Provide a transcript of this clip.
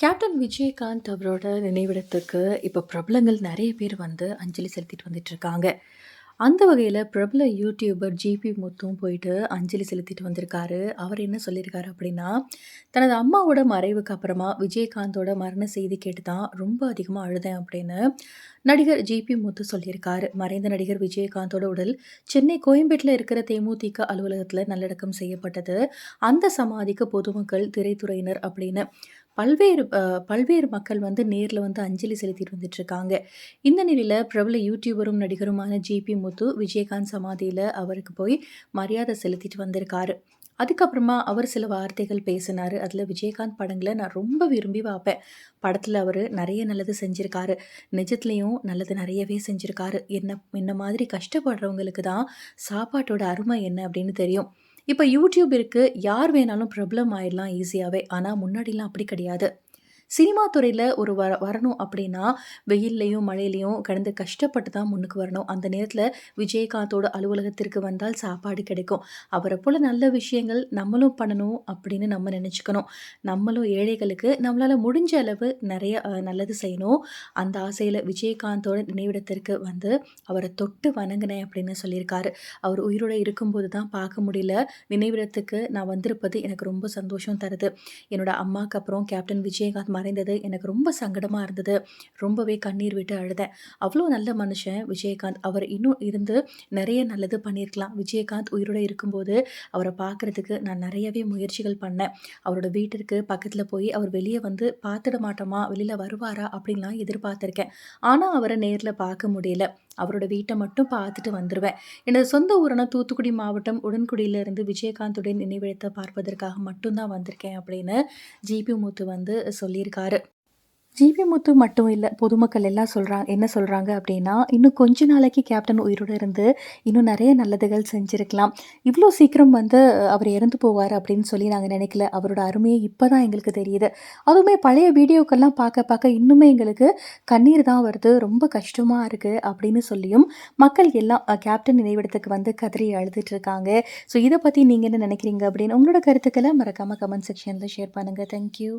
Captain Vijayakanth அவரோட நினைவிடத்துக்கு இப்போ பிரபலங்கள் நிறைய பேர் வந்து அஞ்சலி செலுத்திட்டு வந்துட்டுருக்காங்க. அந்த வகையில் பிரபல யூடியூபர் ஜிபி முத்தும் போயிட்டு அஞ்சலி செலுத்திட்டு வந்திருக்காரு. அவர் என்ன சொல்லியிருக்காரு அப்படின்னா, தனது அம்மாவோட மறைவுக்கு அப்புறமா விஜயகாந்தோட மரண செய்தி கேட்டு தான் ரொம்ப அதிகமாக அழுதேன் அப்படின்னு நடிகர் ஜிபி முத்து சொல்லியிருக்காரு. மறைந்த நடிகர் விஜயகாந்தோட உடல் சென்னை கோயம்பேட்டில் இருக்கிற தேமுதிக அலுவலகத்தில் நல்லடக்கம் செய்யப்பட்டது. அந்த சமாதிக்கு பொதுமக்கள், திரைத்துறையினர் அப்படின்னு பல்வேறு பல்வேறு மக்கள் வந்து நேரில் வந்து அஞ்சலி செலுத்திட்டு வந்துட்டுருக்காங்க. இந்த நிலையில் பிரபல யூடியூபரும், நடிகருமான ஜிபி முத்து விஜயகாந்த் சமாதியில் அவருக்கு போய் மரியாதை செலுத்திட்டு வந்திருக்காரு. அதுக்கப்புறமா அவர் சில வார்த்தைகள் பேசினாரு. அதில் விஜயகாந்த் படங்களை நான் ரொம்ப விரும்பி பார்ப்பேன். படத்தில் அவர் நிறைய நல்லது செஞ்சுருக்காரு நிஜத்துலேயும் நல்லது நிறையவே செஞ்சுருக்காரு என்ன என்ன மாதிரி கஷ்டப்படுறவங்களுக்கு தான் சாப்பாட்டோட அருமை என்ன அப்படின்னு தெரியும். இப்போ யூடியூப் இருக்குது யார் வேணாலும் ப்ராப்ளம் ஆயிடலாம் ஈஸியாகவே ஆனால் முன்னாடிலாம் அப்படி கிடையாது. சினிமா துறையில் ஒரு வர வரணும் அப்படின்னா, வெயில்லையும் மழையிலையும் கடந்து கஷ்டப்பட்டு தான் முன்னுக்கு வரணும். அந்த நேரத்தில் விஜயகாந்தோட அலுவலகத்திற்கு வந்தால் சாப்பாடு கிடைக்கும். அவரை போல் நல்ல விஷயங்கள் நம்மளும் பண்ணணும் அப்படின்னு நம்ம நினச்சிக்கணும் நம்மளும் ஏழைகளுக்கு நம்மளால் முடிஞ்ச அளவு நிறைய நல்லது செய்யணும். அந்த ஆசையில் விஜயகாந்தோட நினைவிடத்திற்கு வந்து அவரை தொட்டு வணங்கினேன் அப்படின்னு சொல்லியிருக்காரு. அவர் உயிரோட இருக்கும்போது தான் பார்க்க முடியல. நினைவிடத்துக்கு நான் வந்திருப்பது எனக்கு ரொம்ப சந்தோஷம் தருது. என்னோட அம்மாக்கு அப்புறம் கேப்டன் விஜயகாந்த் மறைந்தது எனக்கு ரொம்ப சங்கடமாக இருந்தது. ரொம்பவே கண்ணீர் விட்டு அழுதேன். அவ்வளோ நல்ல மனுஷன் விஜயகாந்த். அவர் இன்னும் இருந்து நிறைய நல்லது பண்ணியிருக்கலாம். விஜயகாந்த் உயிரோட இருக்கும்போது அவரை பார்க்கறதுக்கு நான் நிறையவே முயற்சிகள் பண்ணேன். அவரோட வீட்டிற்கு பக்கத்தில் போய் அவர் வெளியே வந்து பார்த்துட மாட்டோமா, வெளியில் வருவாரா அப்படின்லாம் எதிர்பார்த்துருக்கேன். ஆனால் அவரை நேரில் பார்க்க முடியல. அவரோட வீட்டை மட்டும் பார்த்துட்டு வந்துடுவேன் எனது சொந்த ஊரான தூத்துக்குடி மாவட்டம் உடன்குடியிலிருந்து விஜயகாந்துடைய நினைவிடத்தை பார்ப்பதற்காக மட்டும்தான் வந்திருக்கேன் அப்படின்னு ஜிபி முத்து வந்து சொல்லியிருக்காரு. ஜிபி முத்து மட்டும் இல்லை பொதுமக்கள் எல்லாம் சொல்கிறாங்க என்ன சொல்கிறாங்க அப்படின்னா, இன்னும் கொஞ்ச நாளைக்கு கேப்டன் உயிரோடு இருந்து இன்னும் நிறைய நல்லதுகள் செஞ்சுருக்கலாம் இவ்வளோ சீக்கிரம் வந்து அவர் இறந்து போவார் அப்படின்னு சொல்லி நாங்கள் நினைக்கல அவரோட அருமையை இப்போ தான் எங்களுக்கு தெரியுது. அதுவுமே பழைய வீடியோக்கள்லாம் பார்க்க பார்க்க இன்னுமே எங்களுக்கு கண்ணீர் தான் வருது. ரொம்ப கஷ்டமாக இருக்குது அப்படின்னு சொல்லியும் மக்கள் எல்லாம் கேப்டன் நினைவிடத்துக்கு வந்து கதறி அழுதுட்டு இருக்காங்க. ஸோ இதை பற்றி நீங்கள் என்ன நினைக்கிறீங்க அப்படின்னு உங்களோட கருத்துக்களை மறக்காம கமெண்ட் செக்ஷனில் ஷேர் பண்ணுங்கள் தேங்க் யூ.